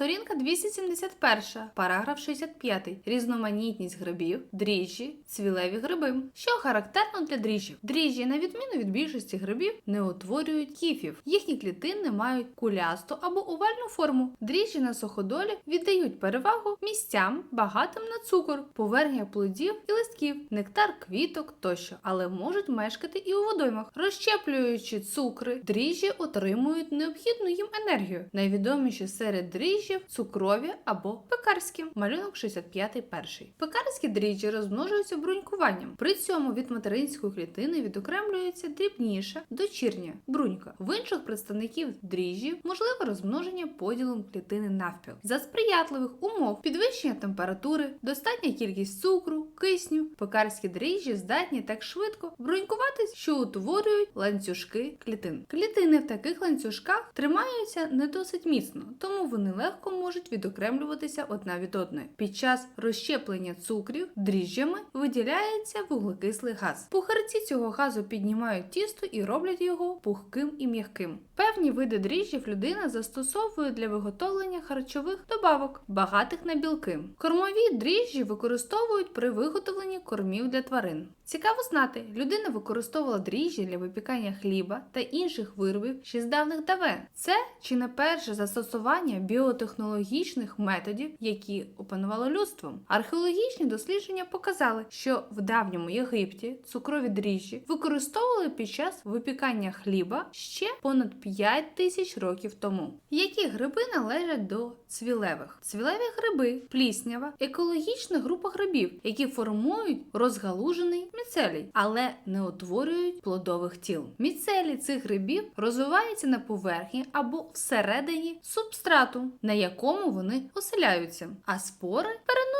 Сторінка 271, параграф 65. Різноманітність грибів, дріжджі, цвілеві гриби. Що характерно для дріжджів? Дріжджі, на відміну від більшості грибів, не утворюють кіфів. Їхні клітини мають кулясту або овальну форму. Дріжджі на суходолі віддають перевагу місцям, багатим на цукор, поверхня плодів і листків, нектар квіток тощо, але можуть мешкати і у водоймах. Розщеплюючи цукри, дріжджі отримують необхідну їм енергію. Найвідоміші серед дріжджів цукрові або пекарські. Малюнок 65 перший. Пекарські дріжджі розмножуються брунькуванням. При цьому від материнської клітини відокремлюється дрібніша дочірня брунька. В інших представників дріжджів можливе розмноження поділом клітини навпіл. За сприятливих умов підвищення температури, достатня кількість цукру, кисню, пекарські дріжджі здатні так швидко брунькуватись, що утворюють ланцюжки клітин. Клітини в таких ланцюжках тримаються не досить міцно, тому вони легко можуть відокремлюватися одна від одної. Під час розщеплення цукрів дріжджами виділяється вуглекислий газ. Пухарці цього газу піднімають тісто і роблять його пухким і м'яким. Певні види дріжджів людина застосовує для виготовлення харчових добавок, багатих на білки. Кормові дріжджі використовують при виготовленні кормів для тварин. Цікаво знати, людина використовувала дріжджі для випікання хліба та інших виробів ще з давних давен. Це чи не перше застосування біотехнологічних методів, які опанувало людством. Археологічні дослідження показали, що в давньому Єгипті цукрові дріжджі використовували під час випікання хліба ще понад 5 тисяч років тому. Які гриби належать до цвілевих? Цвілеві гриби, пліснява, екологічна група грибів, які формують розгалужений міцелій, але не утворюють плодових тіл. Міцелій цих грибів розвивається на поверхні або всередині субстрату, на якому вони оселяються, а спори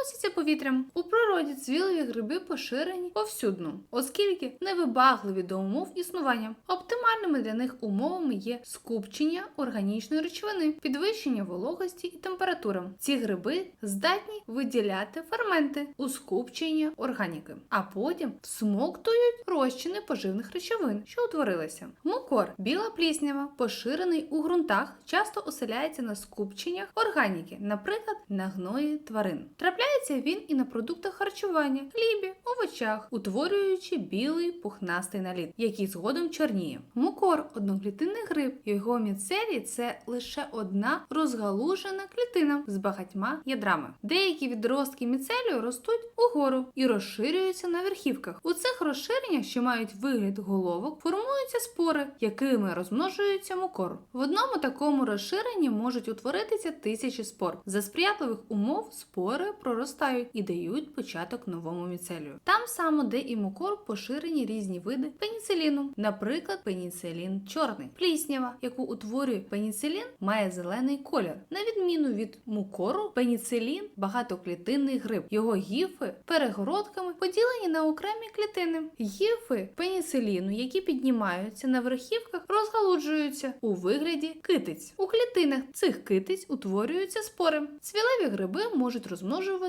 переносяться повітрям. У природі цвілові гриби поширені повсюдно, оскільки невибагливі до умов існування. Оптимальними для них умовами є скупчення органічної речовини, підвищення вологості і температури. Ці гриби здатні виділяти ферменти у скупчення органіки, а потім всмоктують розчини поживних речовин, що утворилися. Мукор, біла пліснява, поширений у ґрунтах, часто оселяється на скупченнях органіки, наприклад, на гної тварин. Трапляється він і на продуктах харчування, хлібі, овочах, утворюючи білий пухнастий наліт, який згодом чорніє. Мукор одноклітинний гриб, його міцелій це лише одна розгалужена клітина з багатьма ядрами. Деякі відростки міцелію ростуть угору і розширюються на верхівках. У цих розширеннях, що мають вигляд головок, формуються спори, якими розмножується мукор. В одному такому розширенні можуть утворитися тисячі спор. За сприятливих умов спори проростають і дають початок новому міцелію. Там само, де і мукор, поширені різні види пеніциліну, наприклад, пеніцилін чорний. Пліснява, яку утворює пеніцилін, має зелений колір. На відміну від мукору, пеніцилін багатоклітинний гриб. Його гіфи перегородками поділені на окремі клітини. Гіфи пеніциліну, які піднімаються на верхівках, розгалуджуються у вигляді китиць. У клітинах цих китиць утворюються спори. Цвілеві гриби можуть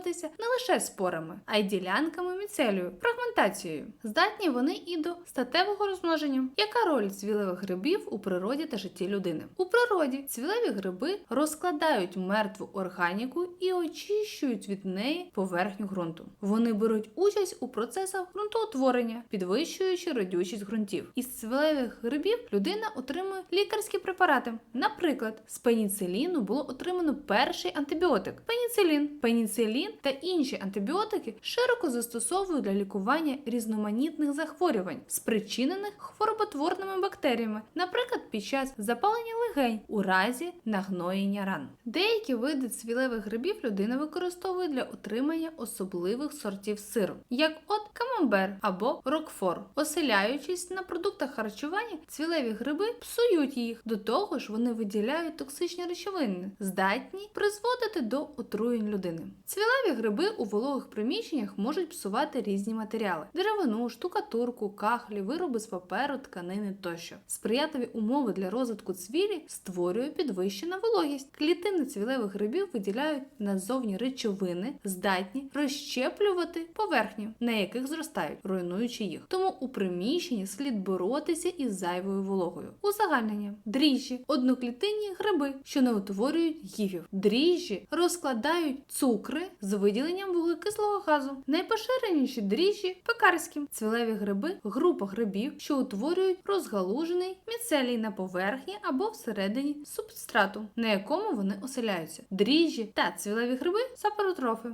розмножуватися не лише спорами, а й ділянками міцелію, фрагментацією. Здатні вони і до статевого розмноження. Яка роль цвілевих грибів у природі та житті людини? У природі цвілеві гриби розкладають мертву органіку і очищують від неї поверхню ґрунту. Вони беруть участь у процесах ґрунтоутворення, підвищуючи родючість ґрунтів. Із цвілевих грибів людина отримує лікарські препарати. Наприклад, з пеніциліну було отримано перший антибіотик пеніцилін. Пеніцилін та інші антибіотики широко застосовують для лікування різноманітних захворювань, спричинених хвороботворними бактеріями, наприклад, під час запалення легень у разі нагноєння ран. Деякі види цвілевих грибів людина використовує для отримання особливих сортів сиру, як от камамбер або рокфор. Оселяючись на продуктах харчування, цвілеві гриби псують їх. До того ж, вони виділяють токсичні речовини, здатні призводити до отруєнь людини. Цвілеві гриби у вологих приміщеннях можуть псувати різні матеріали: деревину, штукатурку, кахлі, вироби з паперу, тканини тощо. Сприятливі умови для розвитку цвілі створює підвищена вологість. Клітини цвілевих грибів виділяють назовні речовини, здатні розщеплювати поверхню, на яких зростає проростають, руйнуючи їх. Тому у приміщенні слід боротися із зайвою вологою. Узагальнення дріжджі, одноклітинні гриби, що не утворюють гівів. Дріжджі розкладають цукри з виділенням вуглекислого газу. Найпоширеніші дріжджі пекарські, цвілеві гриби, група грибів, що утворюють розгалужений міцелій на поверхні або всередині субстрату, на якому вони оселяються. Дріжджі та цвілеві гриби сапаротрофи.